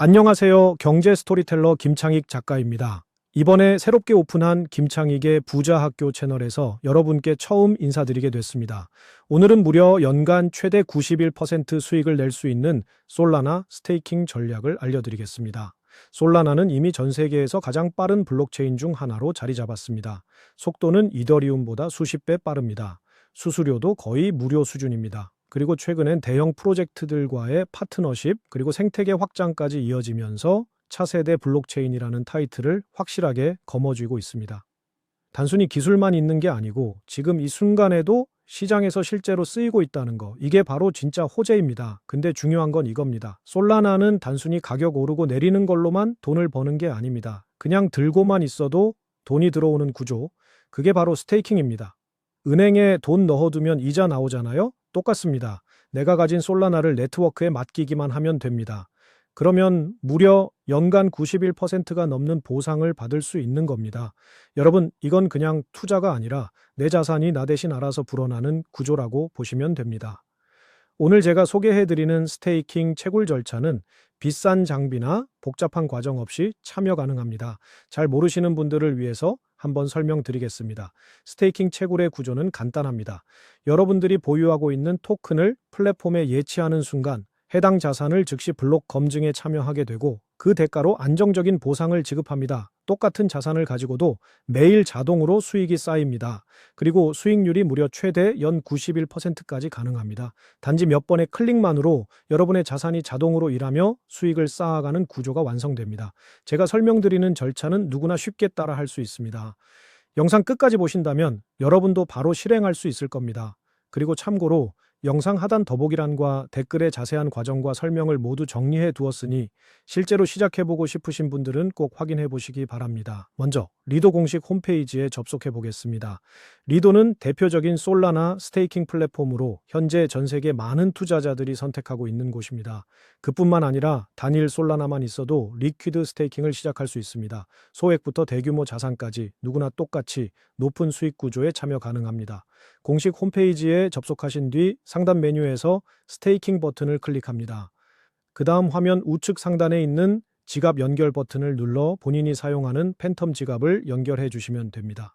안녕하세요. 경제 스토리텔러 김창익 작가입니다. 이번에 새롭게 오픈한 김창익의 부자 학교 채널에서 여러분께 처음 인사드리게 됐습니다. 오늘은 무려 연간 최대 91% 수익을 낼 수 있는 솔라나 스테이킹 전략을 알려드리겠습니다. 솔라나는 이미 전 세계에서 가장 빠른 블록체인 중 하나로 자리 잡았습니다. 속도는 이더리움보다 수십 배 빠릅니다. 수수료도 거의 무료 수준입니다. 그리고 최근엔 대형 프로젝트들과의 파트너십 그리고 생태계 확장까지 이어지면서 차세대 블록체인이라는 타이틀을 확실하게 거머쥐고 있습니다. 단순히 기술만 있는 게 아니고 지금 이 순간에도 시장에서 실제로 쓰이고 있다는 거. 이게 바로 진짜 호재입니다. 근데 중요한 건 이겁니다. 솔라나는 단순히 가격 오르고 내리는 걸로만 돈을 버는 게 아닙니다. 그냥 들고만 있어도 돈이 들어오는 구조. 그게 바로 스테이킹입니다. 은행에 돈 넣어두면 이자 나오잖아요? 똑같습니다. 내가 가진 솔라나를 네트워크에 맡기기만 하면 됩니다. 그러면 무려 연간 91%가 넘는 보상을 받을 수 있는 겁니다. 여러분, 이건 그냥 투자가 아니라 내 자산이 나 대신 알아서 불어나는 구조라고 보시면 됩니다. 오늘 제가 소개해드리는 스테이킹 채굴 절차는 비싼 장비나 복잡한 과정 없이 참여 가능합니다. 잘 모르시는 분들을 위해서 한번 설명드리겠습니다. 스테이킹 채굴의 구조는 간단합니다. 여러분들이 보유하고 있는 토큰을 플랫폼에 예치하는 순간 해당 자산을 즉시 블록 검증에 참여하게 되고 그 대가로 안정적인 보상을 지급합니다. 똑같은 자산을 가지고도 매일 자동으로 수익이 쌓입니다. 그리고 수익률이 무려 최대 연 91%까지 가능합니다. 단지 몇 번의 클릭만으로 여러분의 자산이 자동으로 일하며 수익을 쌓아가는 구조가 완성됩니다. 제가 설명드리는 절차는 누구나 쉽게 따라 할 수 있습니다. 영상 끝까지 보신다면 여러분도 바로 실행할 수 있을 겁니다. 그리고 참고로 영상 하단 더보기란과 댓글에 자세한 과정과 설명을 모두 정리해 두었으니 실제로 시작해보고 싶으신 분들은 꼭 확인해 보시기 바랍니다. 먼저 리도 공식 홈페이지에 접속해 보겠습니다. 리도는 대표적인 솔라나 스테이킹 플랫폼으로 현재 전 세계 많은 투자자들이 선택하고 있는 곳입니다. 그뿐만 아니라 단일 솔라나만 있어도 리퀴드 스테이킹을 시작할 수 있습니다. 소액부터 대규모 자산까지 누구나 똑같이 높은 수익 구조에 참여 가능합니다. 공식 홈페이지에 접속하신 뒤 상단 메뉴에서 스테이킹 버튼을 클릭합니다. 그 다음 화면 우측 상단에 있는 지갑 연결 버튼을 눌러 본인이 사용하는 팬텀 지갑을 연결해 주시면 됩니다.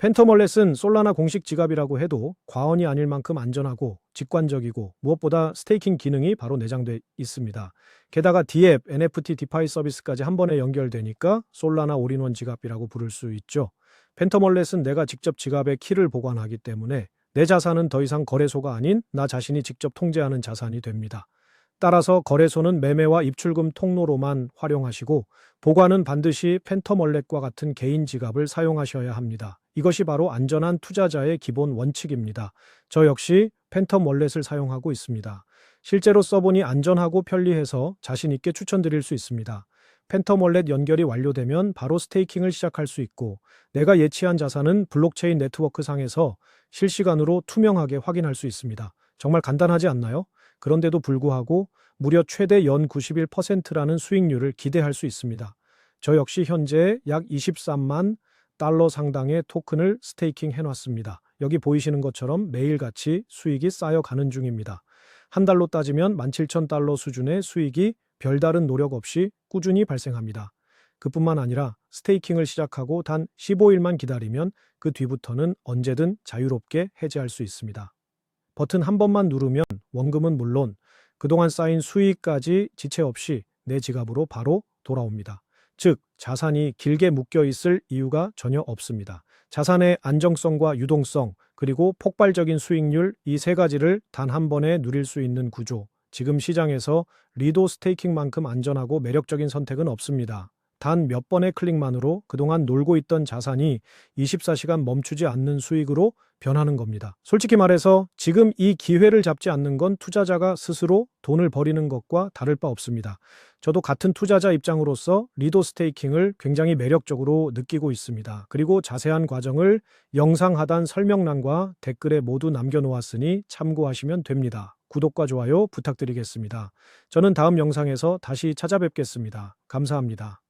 팬텀 월렛은 솔라나 공식 지갑이라고 해도 과언이 아닐 만큼 안전하고 직관적이고 무엇보다 스테이킹 기능이 바로 내장돼 있습니다. 게다가 D앱, NFT, 디파이 서비스까지 한 번에 연결되니까 솔라나 올인원 지갑이라고 부를 수 있죠. 월렛은 내가 직접 지갑에 키를 보관하기 때문에 내 자산은 더 이상 거래소가 아닌 나 자신이 직접 통제하는 자산이 됩니다. 따라서 거래소는 매매와 입출금 통로로만 활용하시고 보관은 반드시 월렛과 같은 개인 지갑을 사용하셔야 합니다. 이것이 바로 안전한 투자자의 기본 원칙입니다. 저 역시 월렛을 사용하고 있습니다. 실제로 써보니 안전하고 편리해서 자신 있게 추천드릴 수 있습니다. 팬텀 월렛 연결이 완료되면 바로 스테이킹을 시작할 수 있고 내가 예치한 자산은 블록체인 네트워크 상에서 실시간으로 투명하게 확인할 수 있습니다. 정말 간단하지 않나요? 그런데도 불구하고 무려 최대 연 91%라는 수익률을 기대할 수 있습니다. 저 역시 현재 약 23만 달러 상당의 토큰을 스테이킹 해놨습니다. 여기 보이시는 것처럼 매일같이 수익이 쌓여가는 중입니다. 한 달로 따지면 17,000달러 수준의 수익이 별다른 노력 없이 꾸준히 발생합니다. 그뿐만 아니라 스테이킹을 시작하고 단 15일만 기다리면 그 뒤부터는 언제든 자유롭게 해지할 수 있습니다. 버튼 한 번만 누르면 원금은 물론 그동안 쌓인 수익까지 지체 없이 내 지갑으로 바로 돌아옵니다. 즉, 자산이 길게 묶여 있을 이유가 전혀 없습니다. 자산의 안정성과 유동성, 그리고 폭발적인 수익률 이 세 가지를 단 한 번에 누릴 수 있는 구조. 지금 시장에서 리도 스테이킹만큼 안전하고 매력적인 선택은 없습니다. 단 몇 번의 클릭만으로 그동안 놀고 있던 자산이 24시간 멈추지 않는 수익으로 변하는 겁니다. 솔직히 말해서 지금 이 기회를 잡지 않는 건 투자자가 스스로 돈을 버리는 것과 다를 바 없습니다. 저도 같은 투자자 입장으로서 리도 스테이킹을 굉장히 매력적으로 느끼고 있습니다. 그리고 자세한 과정을 영상 하단 설명란과 댓글에 모두 남겨놓았으니 참고하시면 됩니다. 구독과 좋아요 부탁드리겠습니다. 저는 다음 영상에서 다시 찾아뵙겠습니다. 감사합니다.